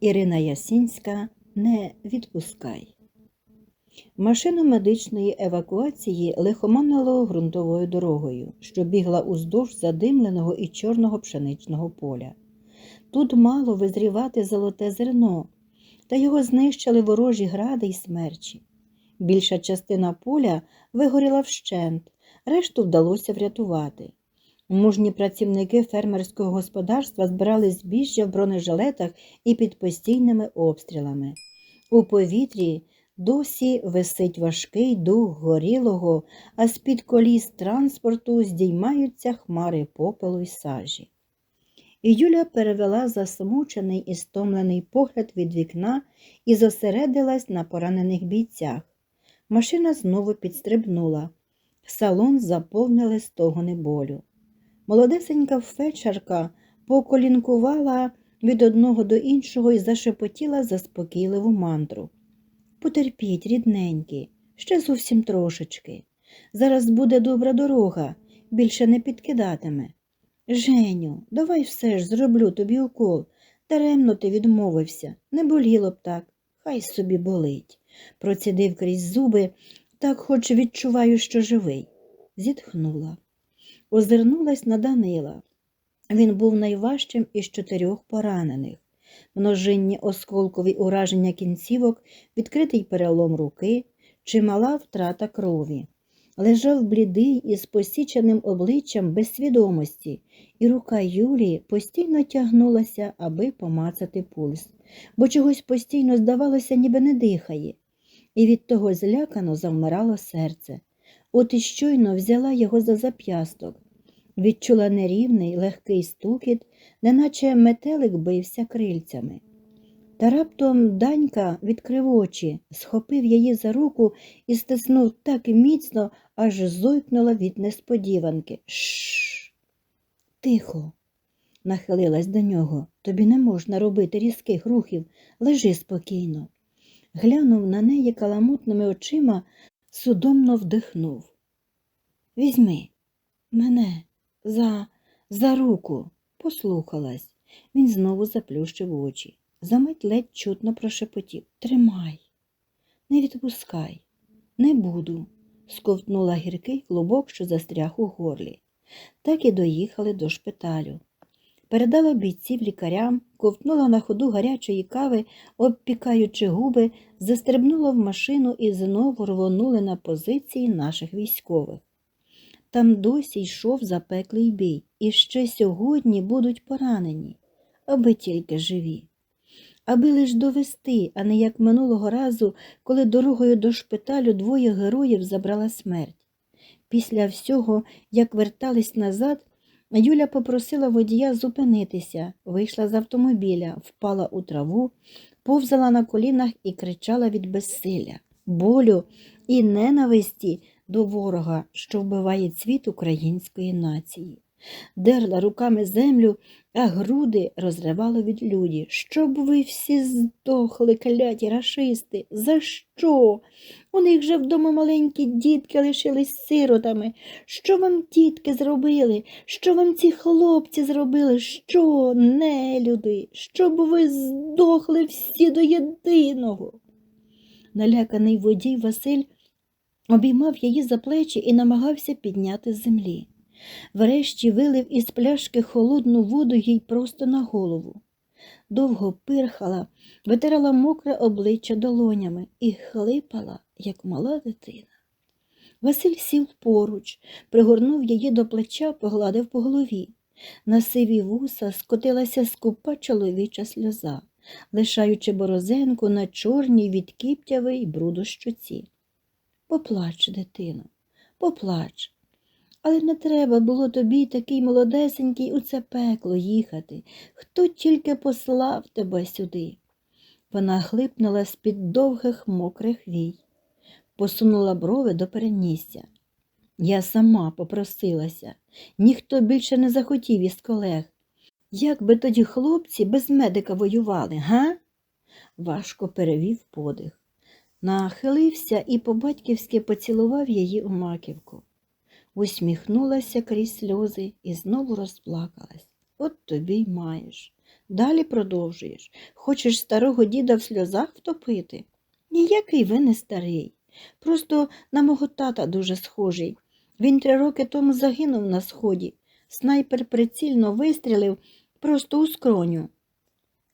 Ірина Ясінська не відпускай. Машина медичної евакуації лихоманило ґрунтовою дорогою, що бігла уздовж задимленого і чорного пшеничного поля. Тут мало визрівати золоте зерно, та його знищили ворожі гради й смерчі. Більша частина поля вигоріла вщент, решту вдалося врятувати. Мужні працівники фермерського господарства збирали збіжжя в бронежилетах і під постійними обстрілами. У повітрі досі висить важкий дух горілого, а з-під коліс транспорту здіймаються хмари попелу й сажі. Юля перевела засмучений і стомлений погляд від вікна і зосередилась на поранених бійцях. Машина знову підстрибнула. Салон заповнили стогони болю. Молодесенька фельдшерка поколінкувала від одного до іншого і зашепотіла заспокійливу мантру. Потерпіть, рідненькі, ще зовсім трошечки. Зараз буде добра дорога, більше не підкидатиме. Женю, давай все ж зроблю тобі укол. Даремно ти відмовився, не боліло б так, хай собі болить. Процідив крізь зуби, так хоч відчуваю, що живий. Зітхнула. Озирнулась на Данила. Він був найважчим із чотирьох поранених. Множинні осколкові ураження кінцівок, відкритий перелом руки, чимала втрата крові. Лежав блідий із посіченим обличчям без свідомості, і рука Юлії постійно тягнулася, аби помацати пульс, бо чогось постійно, здавалося, ніби не дихає, і від того злякано завмирало серце. От і щойно взяла його за зап'ясток, відчула нерівний, легкий стукіт, неначе метелик бився крильцями. Та раптом данька відкрив очі, схопив її за руку і стиснув так міцно, аж зойкнула від несподіванки. Шш. Тихо, нахилилась до нього. Тобі не можна робити різких рухів. Лежи спокійно. Глянув на неї каламутними очима, судомно вдихнув. Візьми мене за, за руку, послухалась. Він знову заплющив очі. Замить ледь чутно прошепотів Тримай, не відпускай, не буду, сковтнула гіркий клубок, що застряг у горлі. Так і доїхали до шпиталю. Передала бійців лікарям, ковтнула на ходу гарячої кави, обпікаючи губи, застрибнула в машину і знову рвонули на позиції наших військових. Там досі йшов запеклий бій, і ще сьогодні будуть поранені, аби тільки живі аби лиш довести, а не як минулого разу, коли дорогою до шпиталю двоє героїв забрала смерть. Після всього, як вертались назад, Юля попросила водія зупинитися, вийшла з автомобіля, впала у траву, повзала на колінах і кричала від безсилля, болю і ненависті до ворога, що вбиває цвіт української нації. Дерла руками землю а груди розривало від люді. Щоб ви всі здохли, кляті рашисти. За що? У них же вдома маленькі дітки лишились сиротами. Що вам дітки зробили? Що вам ці хлопці зробили? Що, нелюди? Щоб ви здохли всі до єдиного? Наляканий водій Василь обіймав її за плечі і намагався підняти з землі. Врешті вилив із пляшки холодну воду їй просто на голову. Довго пирхала, витирала мокре обличчя долонями і хлипала, як мала дитина. Василь сів поруч, пригорнув її до плеча, погладив по голові. На сиві вуса скотилася скупа чоловіча сльоза, лишаючи борозенку на чорній від кіптяви бруду щоці. Поплач, дитино, поплач. Але не треба було тобі, такий молодесенький, у це пекло їхати. Хто тільки послав тебе сюди? Вона хлипнула з-під довгих мокрих вій, посунула брови до перенісся. Я сама попросилася, ніхто більше не захотів із колег. Як би тоді хлопці без медика воювали, га? Важко перевів подих. Нахилився і по-батьківськи поцілував її у маківку усміхнулася крізь сльози і знову розплакалась. От тобі й маєш. Далі продовжуєш. Хочеш старого діда в сльозах втопити? Ніякий ви не старий. Просто на мого тата дуже схожий. Він три роки тому загинув на сході. Снайпер прицільно вистрілив просто у скроню.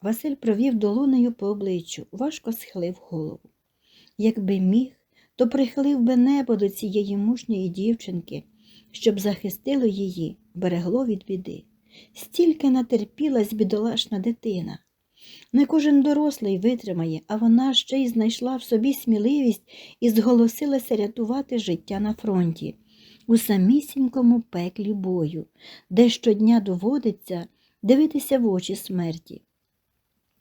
Василь провів долонею по обличчю, важко схилив голову. Якби міг, то прихилив би небо до цієї мужньої дівчинки, щоб захистило її, берегло від біди. Стільки натерпілась бідолашна дитина. Не кожен дорослий витримає, а вона ще й знайшла в собі сміливість і зголосилася рятувати життя на фронті, у самісінькому пеклі бою, де щодня доводиться дивитися в очі смерті.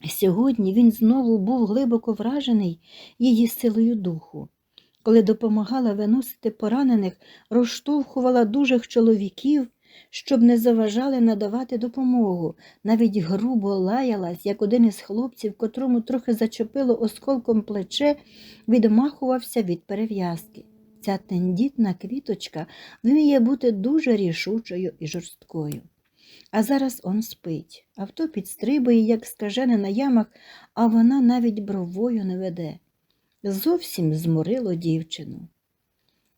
Сьогодні він знову був глибоко вражений її силою духу. Коли допомагала виносити поранених, розштовхувала дужих чоловіків, щоб не заважали надавати допомогу, навіть грубо лаялась, як один із хлопців, котрому трохи зачепило осколком плече, відмахувався від перев'язки. Ця тендітна квіточка вміє бути дуже рішучою і жорсткою. А зараз он спить, авто підстрибує, як скажене на ямах, а вона навіть бровою не веде. Зовсім зморило дівчину.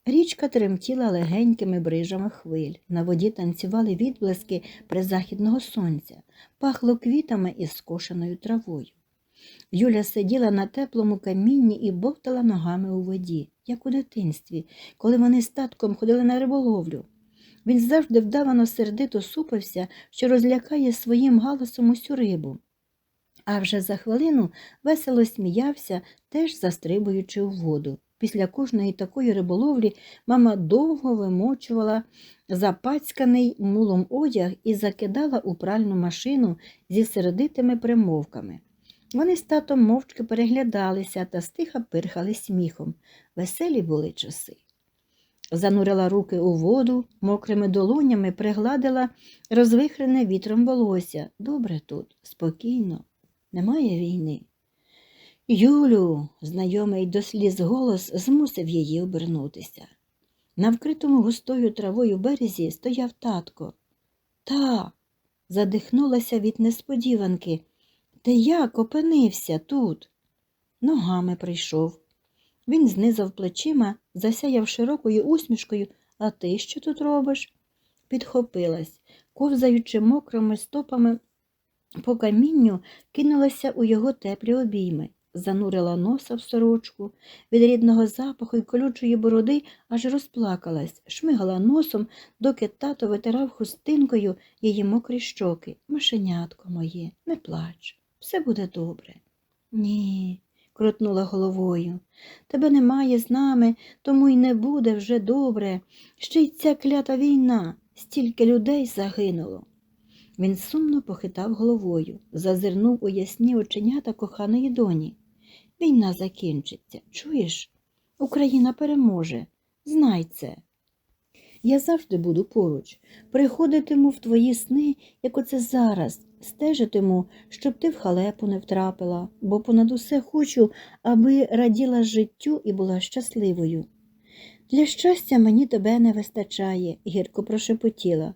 Річка тремтіла легенькими брижами хвиль, на воді танцювали відблиски призахідного сонця, пахло квітами і скошеною травою. Юля сиділа на теплому камінні і бовтала ногами у воді, як у дитинстві, коли вони з татком ходили на риболовлю. Він завжди вдавано сердито супився, що розлякає своїм галасом усю рибу. А вже за хвилину весело сміявся, теж застрибуючи у воду. Після кожної такої риболовлі мама довго вимочувала запацьканий мулом одяг і закидала у пральну машину зі сердитими примовками. Вони з татом мовчки переглядалися та стиха пирхали сміхом. Веселі були часи. Занурила руки у воду, мокрими долонями пригладила розвихрене вітром волосся. Добре тут, спокійно, немає війни. Юлю, знайомий до сліз голос змусив її обернутися. На вкритому густою травою березі стояв татко. Та, задихнулася від несподіванки. Ти як опинився тут? Ногами прийшов. Він знизав плечима, засяяв широкою усмішкою. А ти що тут робиш? Підхопилась, ковзаючи мокрими стопами по камінню, кинулася у його теплі обійми, занурила носа в сорочку, від рідного запаху й колючої бороди аж розплакалась, шмигала носом, доки тато витирав хустинкою її мокрі щоки. Машенятко моє, не плач, все буде добре. Ні, крутнула головою. Тебе немає з нами, тому й не буде вже добре. Ще й ця клята війна, стільки людей загинуло. Він сумно похитав головою, зазирнув у ясні оченята коханої доні. Війна закінчиться, чуєш? Україна переможе. Знай це. Я завжди буду поруч, приходитиму в твої сни, як оце зараз, стежитиму, щоб ти в халепу не втрапила, бо понад усе хочу, аби раділа життю і була щасливою. Для щастя мені тебе не вистачає, гірко прошепотіла.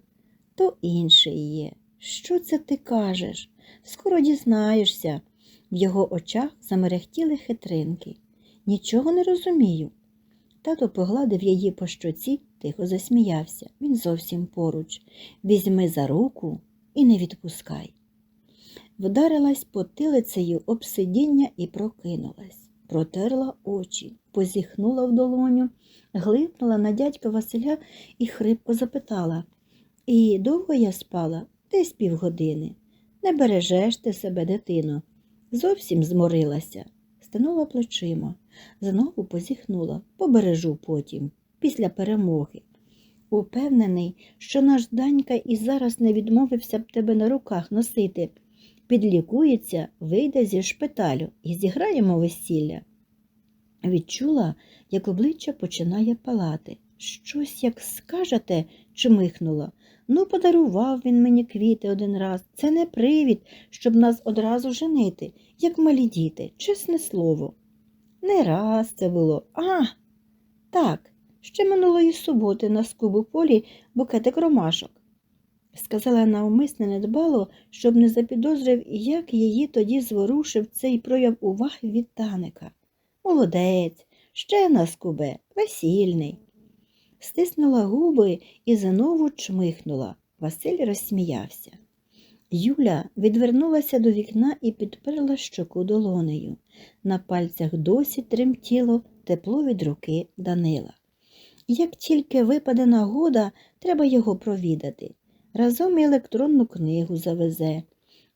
То інший є. Що це ти кажеш? Скоро дізнаєшся. В його очах замерехтіли хитринки. Нічого не розумію. Тато погладив її по щоці, тихо засміявся. Він зовсім поруч. Візьми за руку і не відпускай. Вдарилась потилицею об сидіння і прокинулась, протерла очі, позіхнула в долоню, глипнула на дядька Василя і хрипко запитала І довго я спала? Десь півгодини. Не бережеш ти себе, дитино. Зовсім зморилася. Стинула плечима, знову позіхнула, побережу потім, після перемоги. Упевнений, що наш данька і зараз не відмовився б тебе на руках носити. Підлікується, вийде зі шпиталю і зіграємо весілля. Відчула, як обличчя починає палати. Щось, як скажете, чмихнула. Ну, подарував він мені квіти один раз. Це не привід, щоб нас одразу женити, як малі діти, чесне слово. Не раз це було. А, так, ще минулої суботи на скубу полі букетик ромашок. сказала навмисне недбало, щоб не запідозрив, як її тоді зворушив цей прояв уваги від таника. Молодець, ще на скубе, весільний. Стиснула губи і знову чмихнула. Василь розсміявся. Юля відвернулася до вікна і підперла щоку долонею. На пальцях досі тремтіло тепло від руки Данила. Як тільки випаде нагода, треба його провідати. Разом і електронну книгу завезе.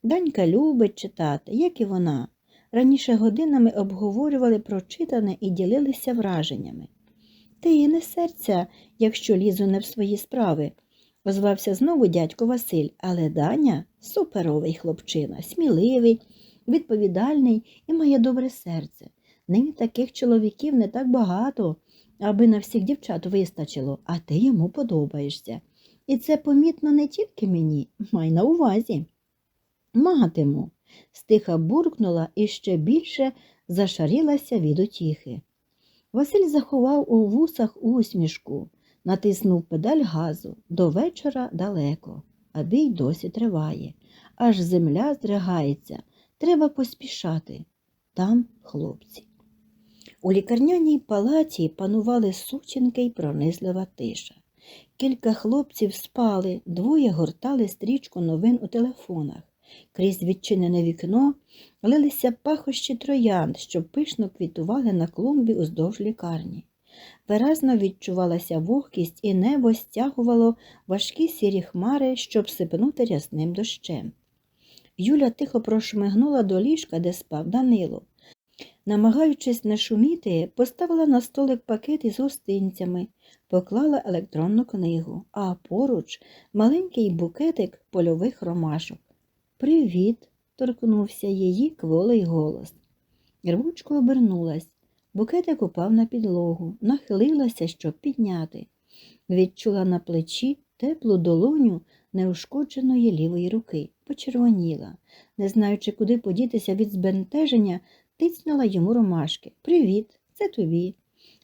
Данька любить читати, як і вона. Раніше годинами обговорювали прочитане і ділилися враженнями. Ти не серця, якщо лізу не в свої справи, озвався знову дядько Василь, але Даня суперовий хлопчина, сміливий, відповідальний і має добре серце. Нині таких чоловіків не так багато, аби на всіх дівчат вистачило, а ти йому подобаєшся. І це помітно не тільки мені, май на увазі. Матиму, стиха буркнула і ще більше зашарілася від утіхи. Василь заховав у вусах усмішку, натиснув педаль газу до вечора далеко, а бій досі триває. Аж земля здригається, треба поспішати. Там хлопці. У лікарняній палаті панували сученки й пронизлива тиша. Кілька хлопців спали, двоє гортали стрічку новин у телефонах. Крізь відчинене вікно лилися пахощі троянд, що пишно квітували на клумбі уздовж лікарні. Виразно відчувалася вогкість, і небо стягувало важкі сірі хмари, щоб сипнути рясним дощем. Юля тихо прошмигнула до ліжка, де спав Данило. Намагаючись не шуміти, поставила на столик пакет із гостинцями, поклала електронну книгу, а поруч маленький букетик польових ромашок. Привіт, торкнувся її кволий голос. Рвучко обернулась. Букетик упав на підлогу, нахилилася, щоб підняти. Відчула на плечі теплу долоню неушкодженої лівої руки, почервоніла. Не знаючи, куди подітися від збентеження, тицнула йому ромашки. Привіт, це тобі.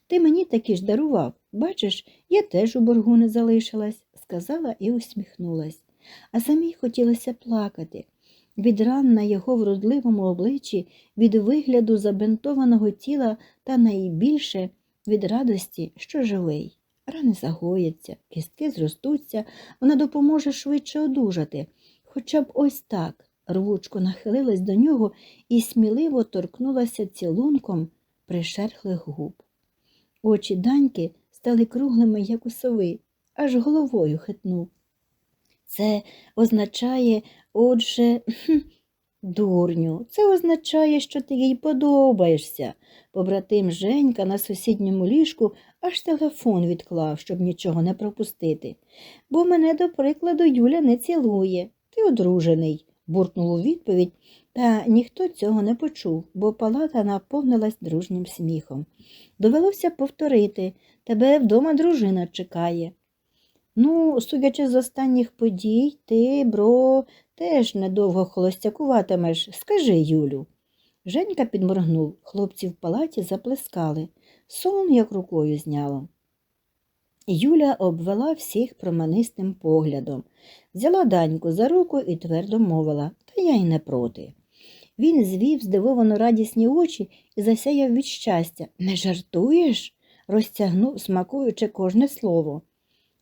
Ти мені такі ж дарував. Бачиш, я теж у боргу не залишилась, сказала і усміхнулась. А самій хотілося плакати. Від ран на його вродливому обличчі, від вигляду забинтованого тіла та найбільше від радості, що живий. Рани загояться, кістки зростуться, вона допоможе швидше одужати. Хоча б ось так. Рвучко нахилилась до нього і сміливо торкнулася цілунком пришерхлих губ. Очі даньки стали круглими, як у сови, аж головою хитнув. Це означає, отже, хм, дурню, це означає, що ти їй подобаєшся. Побратим Женька на сусідньому ліжку аж телефон відклав, щоб нічого не пропустити. Бо мене, до прикладу, Юля не цілує. Ти одружений, буркнув у відповідь, та ніхто цього не почув, бо палата наповнилась дружнім сміхом. Довелося повторити тебе вдома дружина чекає. Ну, судячи з останніх подій, ти, бро, теж недовго холостякуватимеш. Скажи, Юлю. Женька підморгнув, хлопці в палаті заплескали. Сон як рукою зняло. Юля обвела всіх променистим поглядом, взяла даньку за руку і твердо мовила, та я й не проти. Він звів здивовано радісні очі і засяяв від щастя. Не жартуєш? розтягнув, смакуючи кожне слово.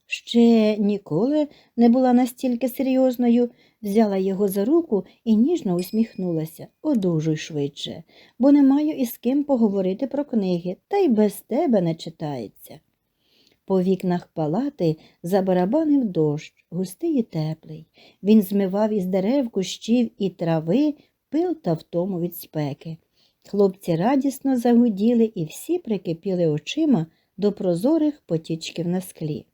Ще ніколи не була настільки серйозною, взяла його за руку і ніжно усміхнулася. Одужуй швидше, бо не маю із ким поговорити про книги, та й без тебе не читається. По вікнах палати забарабанив дощ, густий і теплий. Він змивав із дерев, кущів і трави пил та втому від спеки. Хлопці радісно загуділи і всі прикипіли очима до прозорих потічків на склі.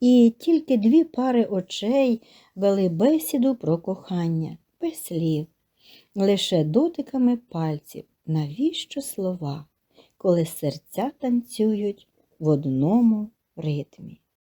І тільки дві пари очей вели бесіду про кохання, без слів, лише дотиками пальців. Навіщо слова, коли серця танцюють в одному ритмі?